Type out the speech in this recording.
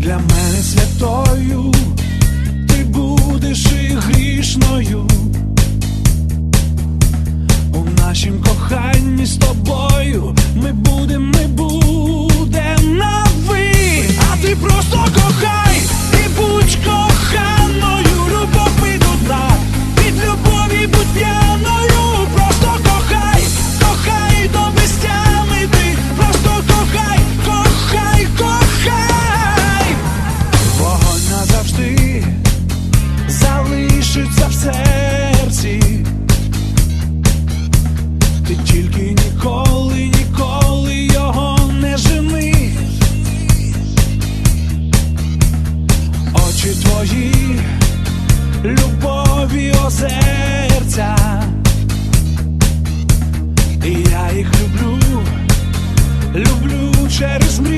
для мене святою. очі твої, любові озерця, і я їх люблю, люблю через мене.